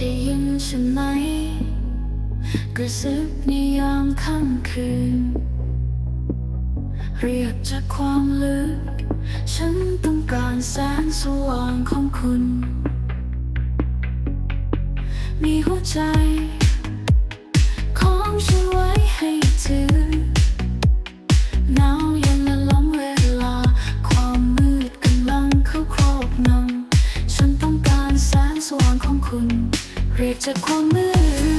ได้ยินฉันไหม กระซิบในยามค่ำคืน เรียกจากความลึก ฉันต้องการแสงสว่างของคุณ มีหัวใจ ของฉันไว้ เรี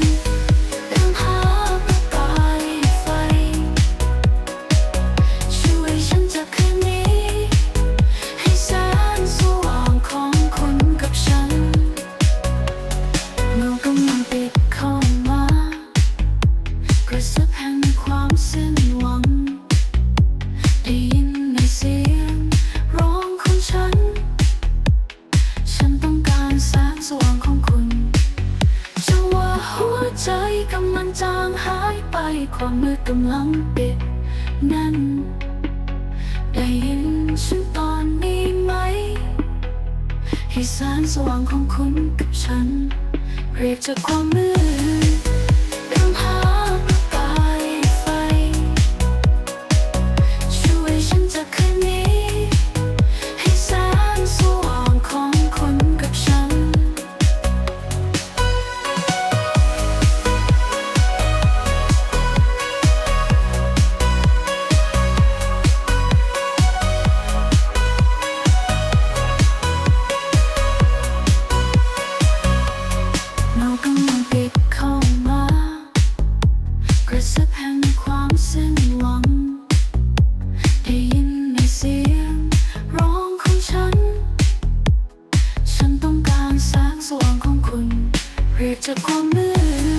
มันจางหายไปความมืดกำลังปิดนั้น ได้ยินฉันตอนนี้ไหม ให้แสงสว่างของคุณกับฉัน เรียกจากความมืด กำลังปิดเข้ามากระซิบแห่งความสิ้นหวัง ได้ยินในเสียงร้องของฉัน ฉันต้องการแสงสว่างของคุณ เรียกจากความมืด